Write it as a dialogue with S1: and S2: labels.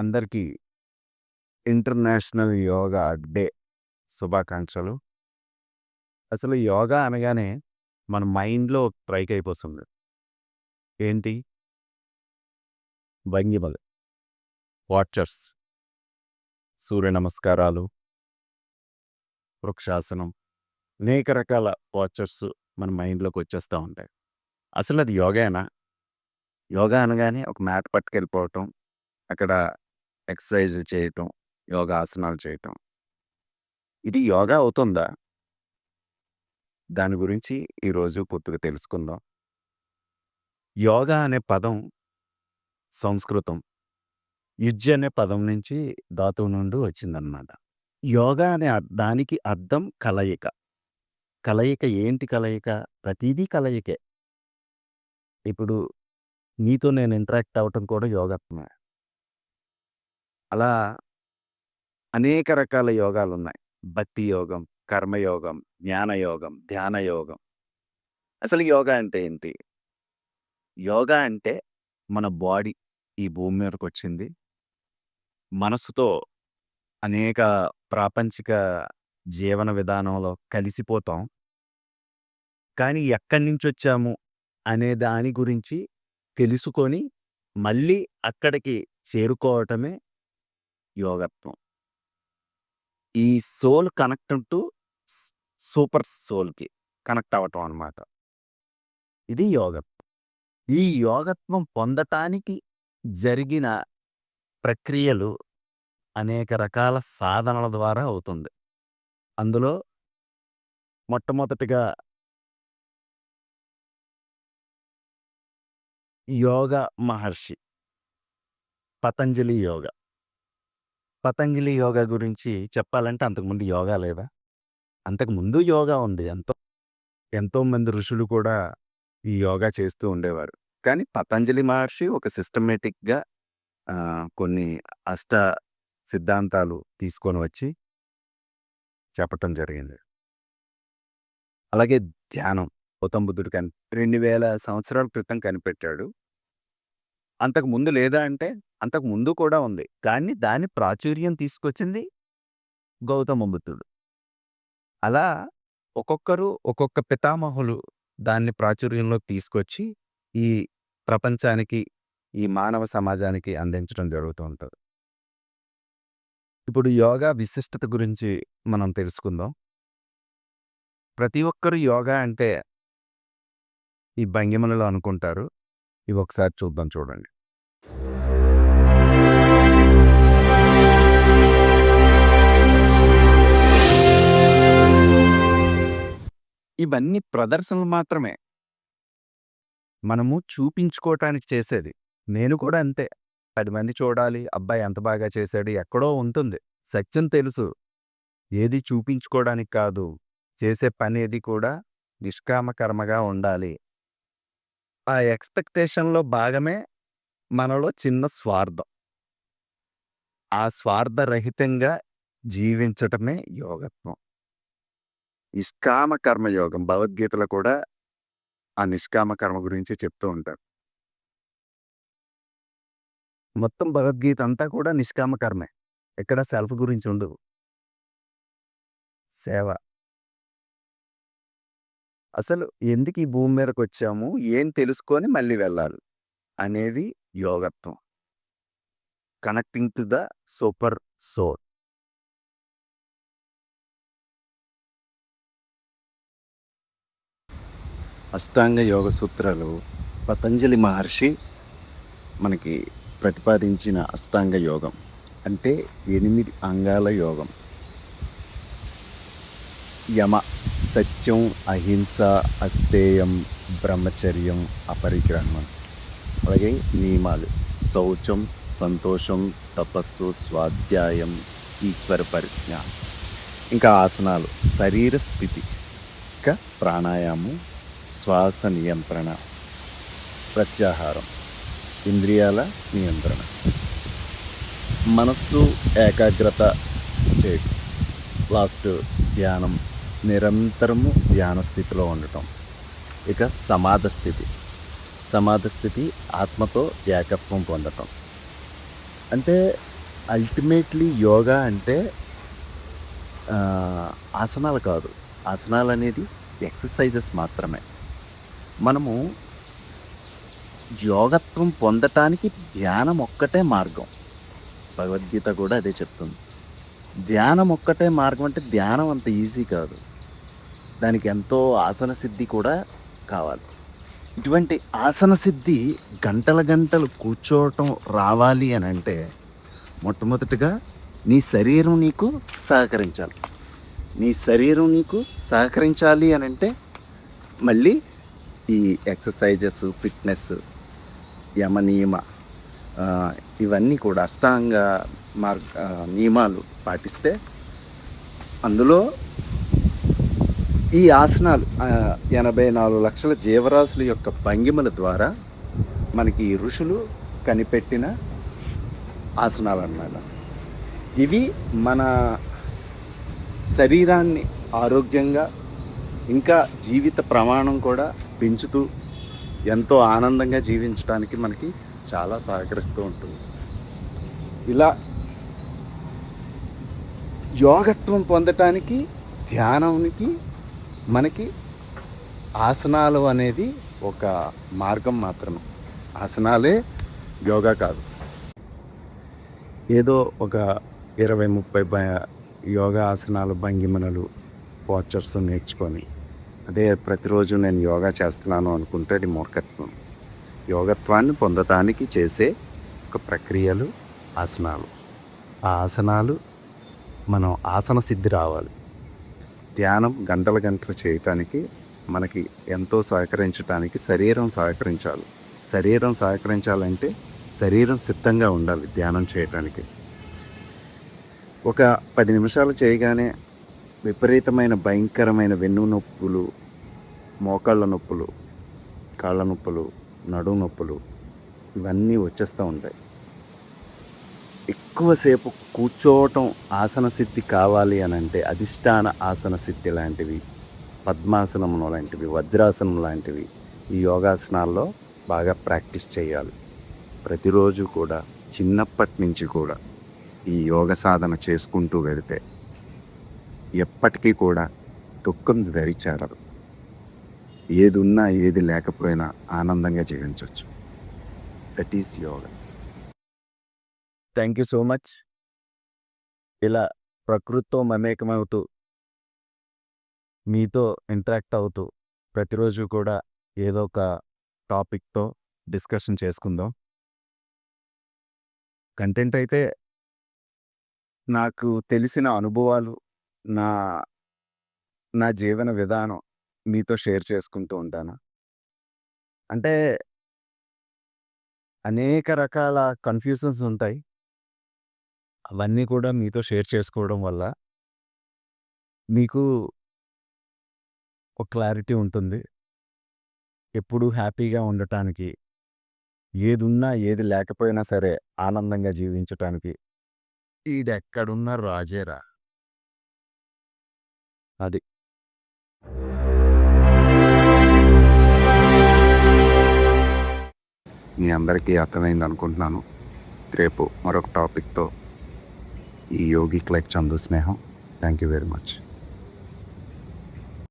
S1: అందరికీ international yoga day శుభాకాంక్షలు. అసలు యోగా అనగానే మన మైండ్‌లో స్ట్రైక్ అయిపోతుంది. ఏంటి? భంగిమలు. వాచర్స్. సూర్య నమస్కారాలు. వృక్షాసనం. అనేక రకాల వాచర్స్ మన మైండ్‌లోకి వచ్చేస్తూ ఉంటాయి. అసలు అది యోగానా? యోగా అనగానే ఒక మ్యాట్ పట్టుకెళ్ళిపోవటం, అక్కడ ఎక్సర్సైజ్ చేయటం, యోగా ఆసనాలు చేయటం. ఇది యోగా అవుతుందా? దాని గురించి ఈరోజు పూర్తిగా తెలుసుకుందాం. యోగా అనే పదం సంస్కృతం. యుజ్ అనే పదం నుంచి ధాతువు నుండి వచ్చిందనమాట. యోగా అనే అర్ దానికి అర్థం కలయిక. కలయిక ఏంటి కలయిక? ప్రతీదీ కలయికే. ఇప్పుడు నీతో నేను ఇంటరాక్ట్ అవ్వటం కూడా యోగాత్మే. అలా అనేక రకాల యోగాలున్నాయి. భక్తి యోగం, కర్మయోగం, జ్ఞానయోగం, ధ్యాన యోగం. అసలు యోగా అంటే ఏంటి? యోగా అంటే మన బాడీ ఈ భూమి మీదకొచ్చింది. మనసుతో అనేక ప్రాపంచిక జీవన విధానంలో కలిసిపోతాం. కానీ ఎక్కడి నుంచి వచ్చాము అనే దాని గురించి తెలుసుకొని మళ్ళీ అక్కడికి చేరుకోవటమే యోగత్వం. ఈ సోల్ కనెక్ట్ టు సూపర్ సోల్‌కి కనెక్ట్ అవ్వటం అనమాట. ఇది యోగత్వం. ఈ యోగత్వం పొందటానికి జరిగిన ప్రక్రియలు అనేక రకాల సాధనల ద్వారా అవుతుంది. అందులో మొట్టమొదటిగా యోగ మహర్షి. పతంజలి యోగా. పతంజలి యోగా గురించి చెప్పాలంటే అంతకుముందు యోగా లేదా? అంతకుముందు యోగా ఉంది. ఎంతో ఎంతోమంది ఋషులు కూడా ఈ యోగా చేస్తూ ఉండేవారు. కానీ పతంజలి మహర్షి ఒక సిస్టమేటిక్‌గా కొన్ని అష్ట సిద్ధాంతాలు తీసుకొని వచ్చి చెప్పటం జరిగింది. అలాగే ధ్యానం. గౌతమ బుద్ధుడు కని 2000 సంవత్సరాల క్రితం కనిపెట్టాడు. అంతకు ముందు లేదా అంటే అంతకు ముందు కూడా ఉంది. కానీ దాని ప్రాచుర్యం తీసుకొచ్చింది గౌతమ బుద్ధుడు. అలా ఒక్కొక్కరు ఒక్కొక్క పితామహులు దాన్ని ప్రాచుర్యంలోకి తీసుకొచ్చి ఈ ప్రపంచానికి, ఈ మానవ సమాజానికి అందించడం జరుగుతూ ఉంటుంది ఇప్పుడు యోగా విశిష్టత గురించి మనం తెలుసుకుందాం. ప్రతి ఒక్కరు యోగా అంటే ఈ భంగిమలలో అనుకుంటారు. ఇవి ఒకసారి చూద్దాం చూడండి. ఇవన్నీ ప్రదర్శనలు మాత్రమే. మనము చూపించుకోవటానికి చేసేది. నేను కూడా అంతే. పది మంది చూడాలి. అబ్బాయి ఎంత బాగా చేశాడు ఎక్కడో ఉంటుంది. సత్యం తెలుసు. ఏది చూపించుకోవడానికి కాదు. చేసే పనేది కూడా నిష్కామకర్మగా ఉండాలి. ఆ ఎక్స్‌పెక్టేషన్‌లో భాగమే మనలో చిన్న స్వార్థం. ఆ స్వార్థరహితంగా జీవించటమే యోగత్వం. నిష్కామ కర్మయోగం భగవద్గీతలో కూడా ఆ నిష్కామ కర్మ గురించి చెప్తూ ఉంటారు. మొత్తం భగవద్గీత అంతా కూడా నిష్కామ కర్మే. ఎక్కడ సెల్ఫ్ గురించి ఉండదు. సేవ. అసలు ఎందుకు ఈ భూమి మీదకొచ్చాము? ఏం తెలుసుకొని మళ్ళీ వెళ్ళాలి. అనేది యోగత్వం. Connecting to the super soul. Ashtanga yoga సూత్రాలు పతంజలి మహర్షి మనకి ప్రతిపాదించిన అష్టాంగ యోగం. అంటే ఎనిమిది అంగాల యోగం. యమ, సత్యం, అహింస, అస్తేయం, బ్రహ్మచర్యం, అపరిగ్రహణం అలాగే నియమాలు. శౌచం, సంతోషం, తపస్సు, స్వాధ్యాయం, ఈశ్వర పరిజ్ఞ. ఇంకా ఆసనాలు. శరీర స్థితి. ఇంకా ప్రాణాయామం, శ్వాస నియంత్రణ, ప్రత్యాహారం, ఇంద్రియాల నియంత్రణ. మనస్సు ఏకాగ్రత చేయటం. లాస్ట్ ధ్యానం. నిరంతరము ధ్యాన స్థితిలో ఉండటం. ఇక సమాధ స్థితి. సమాధ స్థితి ఆత్మతో ఏకత్వం పొందటం. అంటే అల్టిమేట్లీ యోగా అంటే ఆసనాలు కాదు ఆసనాలు అనేది ఎక్సర్సైజెస్ మాత్రమే మనము యోగత్వం పొందటానికి ధ్యానం ఒక్కటే మార్గం. భగవద్గీత కూడా అదే చెప్తుంది. ధ్యానం ఒక్కటే మార్గం అంటే ధ్యానం అంత ఈజీ కాదు. దానికి ఎంతో ఆసన సిద్ధి కూడా కావాలి. ఇటువంటి ఆసన సిద్ధి గంటల గంటలు కూర్చోవటం రావాలి అని అంటే మొట్టమొదటిగా నీ శరీరం నీకు సహకరించాలి. నీ శరీరం నీకు సహకరించాలి అని అంటే మళ్ళీ ఈ ఎక్సర్సైజెస్ ఫిట్నెస్ యమ నియమ ఇవన్నీ కూడా అష్టాంగ మార్గ నియమాలు పాటిస్తే అందులో ఈ ఆసనాలు ఎనభై నాలుగు లక్షల జీవరాశుల యొక్క భంగిమల ద్వారా మనకి ఈ ఋషులు కనిపెట్టిన ఆసనాలు అన్నమాట ఇవి మన శరీరాన్ని ఆరోగ్యంగా ఇంకా జీవిత ప్రమాణం కూడా పెంచుతూ ఎంతో ఆనందంగా జీవించడానికి మనకి చాలా సహకరిస్తూ ఉంటుంది. ఇలా యోగత్వం పొందటానికి ధ్యానానికి మనకి ఆసనాలు అనేది ఒక మార్గం మాత్రమే. ఆసనాలే యోగా కాదు. ఏదో ఒక ఇరవై ముప్పై యోగా ఆసనాలు భంగిమనలు పోచర్స్ నేర్చుకొని అదే ప్రతిరోజు నేను యోగా చేస్తున్నాను అనుకుంటే అది మూర్ఖత్వం. యోగత్వాన్ని పొందటానికి చేసే ఒక ప్రక్రియలు ఆసనాలు. ఆ ఆసనాలు మనం ఆసన సిద్ధి రావాలి. ధ్యానం గంటల గంటలు చేయటానికి మనకి ఎంతో సహకరించడానికి శరీరం సహకరించాలి. శరీరం సహకరించాలంటే శరీరం సిద్ధంగా ఉండాలి ధ్యానం చేయటానికి. ఒక పది నిమిషాలు చేయగానే విపరీతమైన భయంకరమైన వెన్ను నొప్పులు మోకాళ్ళ నొప్పులు కాళ్ళ నొప్పులు నడుము నొప్పులు ఇవన్నీ వచ్చేస్తూ ఉంటాయి. ఎక్కువసేపు కూర్చోవటం ఆసన సిద్ధి కావాలి అని అంటే అధిష్టాన ఆసన సిద్ధి లాంటివి పద్మాసనం లాంటివి వజ్రాసనం లాంటివి ఈ యోగాసనాల్లో బాగా ప్రాక్టీస్ చేయాలి. ప్రతిరోజు కూడా చిన్నప్పటి నుంచి కూడా ఈ యోగ సాధన చేసుకుంటూ వెళితే ఎప్పటికీ కూడా దుఃఖం ధరిచారదు ఏది ఉన్నా ఏది లేకపోయినా ఆనందంగా జీవించవచ్చు. That is yoga thank you so much ఇలా ప్రకృతితో మమేకమవుతూ మీతో ఇంటరాక్ట్ అవుతూ ప్రతిరోజు కూడా ఏదో ఒక టాపిక్తో డిస్కషన్ చేసుకుందాం. కంటెంట్ అయితే నాకు తెలిసిన అనుభవాలు నా నా జీవన విధానం మీతో షేర్ చేసుకుంటూ ఉంటాను? అంటే అనేక రకాల కన్ఫ్యూజన్స్ ఉంటాయి. అవన్నీ కూడా మీతో షేర్ చేసుకోవడం వల్ల మీకు ఒక క్లారిటీ ఉంటుంది. ఎప్పుడూ హ్యాపీగా ఉండటానికి ఏది ఉన్నా ఏది లేకపోయినా సరే ఆనందంగా జీవించటానికి ఈడెక్కడున్న రాజేరా. అది. మీ అందరికీ అర్థమైంది అనుకుంటున్నాను. రేపు మరొక టాపిక్తో ఈ యోగి క్లైక్ చందు స్నేహం. Thank you very much.